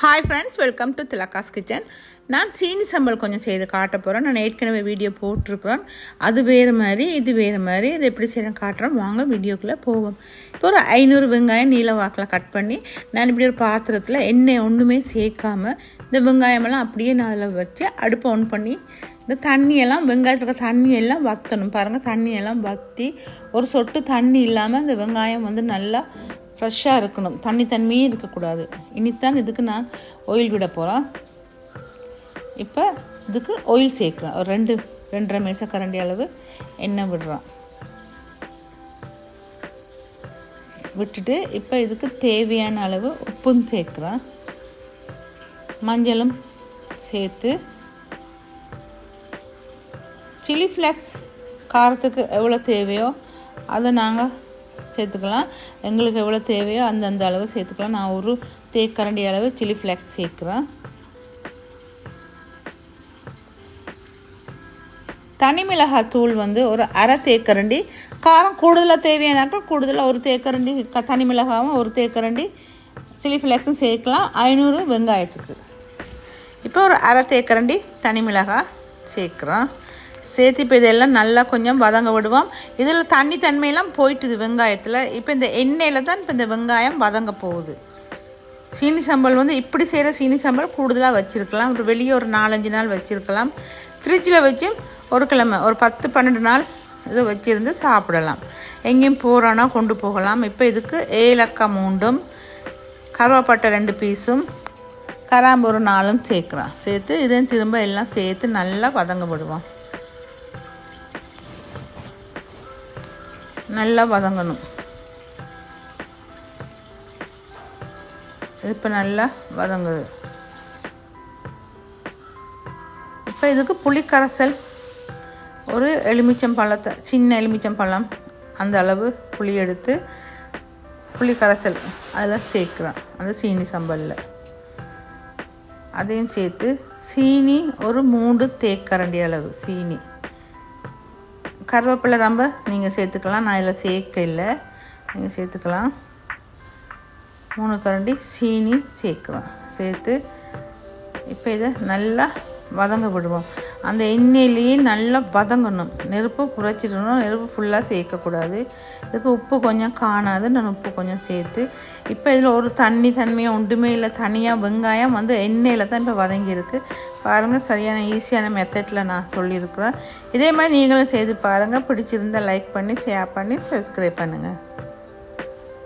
Hi friends welcome to Thilaka's kitchen நான் சீனி சம்பல் கொஞ்சம் செய்து காட்ட போகிறேன் நான் ஏற்கனவே வீடியோ போட்டிருக்கிறேன். அது வேறு மாதிரி இது வேறு மாதிரி. இது எப்படி செய்யணும் காட்டுறோம் வாங்க வீடியோக்குள்ளே போவோம். இப்போ ஒரு ஐநூறு வெங்காயம் நீல வாக்கில் கட் பண்ணி நான் இப்படி ஒரு பாத்திரத்தில் எண்ணெய் ஒன்றுமே சேர்க்காமல் இந்த வெங்காயமெல்லாம் அப்படியே நான் அதில் வச்சு அடுப்பை ஆன் பண்ணி இந்த தண்ணியெல்லாம் வெங்காயத்தில் தண்ணியெல்லாம் வற்றணும் பாருங்கள் தண்ணியெல்லாம் வற்றி ஒரு சொட்டு தண்ணி இல்லாமல் இந்த வெங்காயம் வந்து நல்லா ஃப்ரெஷ்ஷாக இருக்கணும். தண்ணி தன்மையே இருக்கக்கூடாது. இனித்தான் இதுக்கு நான் ஆயில் விட போகிறேன் இப்போ இதுக்கு ஆயில் சேர்க்குறேன் ஒரு ரெண்டு ரெண்டரை மேசக்கரண்டி கரண்டி அளவு எண்ணெய் விடுறோம். விட்டுட்டு இப்போ இதுக்கு தேவையான அளவு உப்பும் சேர்க்குறேன் மஞ்சளும் சேர்த்து சில்லி ஃப்ளேக்ஸ் காரத்துக்கு எவ்வளோ தேவையோ அதை நாங்கள் சேர்த்துக்கலாம். எங்களுக்கு எவ்வளோ தேவையோ அந்தந்த அளவு சேர்த்துக்கலாம். நான் ஒரு தேக்கரண்டி அளவு சில்லி ஃப்ளாக்ஸ் சேர்க்குறேன். தனி மிளகாய் தூள் வந்து ஒரு அரை தேக்கரண்டி. காரம் கூடுதலாக தேவையானாக்கள் கூடுதலாக ஒரு தேக்கரண்டி க தனி மிளகாவும் ஒரு தேக்கரண்டி சில்லி ஃப்ளாக்ஸும் சேர்க்கலாம். ஐநூறு வெங்காயத்துக்கு. இப்போ ஒரு அரை தேக்கரண்டி தனி மிளகாய் சேர்க்குறோம் சேர்த்து இப்போ இதெல்லாம் நல்லா கொஞ்சம் வதங்க விடுவோம். இதில் தண்ணி தன்மையெல்லாம் போயிட்டுது வெங்காயத்தில். இப்போ இந்த எண்ணெயில் தான் இப்போ இந்த வெங்காயம் வதங்க போகுது. சீனி சம்பல் வந்து இப்படி செய்கிற சீனி சம்பல் கூடுதலாக வச்சுருக்கலாம். ஒரு வெளியே ஒரு நாலஞ்சு நாள் வச்சுருக்கலாம். ஃப்ரிட்ஜில் வச்சு ஒரு கிழமை ஒரு பத்து பன்னெண்டு நாள் இதை வச்சுருந்து சாப்பிடலாம். எங்கேயும் போகிறோன்னா கொண்டு போகலாம். இப்போ இதுக்கு ஏலக்காய் மூண்டும் கருவாப்பட்டை ரெண்டு பீஸும் கராம்பு ஒரு நாலும் சேர்க்குறோம் சேர்த்து இதையும் திரும்ப எல்லாம் சேர்த்து நல்லா வதங்க நல்லா வதங்கணும். இப்போ நல்லா வதங்குது. இப்போ இதுக்கு புளிக்கரைசல் ஒரு எலுமிச்சம் பழத்தை சின்ன எலுமிச்சம் பழம் அந்த அளவு புளி எடுத்து புளி கரைசல் அதில் சேர்க்குறேன். அந்த சீனி சம்பலில். அதையும் சேர்த்து சீனி ஒரு மூன்று தேக்கரண்டி அளவு சீனி. கருவேப்பிலை ரொம்ப நீங்கள் சேர்த்துக்கலாம். நான் இதில் சேர்க்க இல்லை நீங்கள் சேர்த்துக்கலாம். மூணு கரண்டி சீனி சேர்க்குறோம் சேர்த்து இப்போ இதை நல்லா வதங்க விடுவோம். அந்த எண்ணெயிலேயே நல்லா வதங்கணும். நெருப்பு குறைச்சிடணும் நெருப்பு ஃபுல்லாக சேர்க்கக்கூடாது. இதுக்கு உப்பு கொஞ்சம் காணாது. நான் உப்பு கொஞ்சம் சேர்த்து இப்போ இதில் ஒரு தண்ணி தன்மையாக ஒன்றுமே இல்லை. தனியாக வெங்காயம் வந்து எண்ணெயில் தான் இப்போ வதங்கியிருக்கு. பாருங்கள் சரியான ஈஸியான மெத்தடில் நான் சொல்லியிருக்கிறேன். இதே மாதிரி நீங்களும் செய்து பாருங்கள் பிடிச்சிருந்தால் லைக் பண்ணி ஷேர் பண்ணி சப்ஸ்கிரைப் பண்ணுங்கள்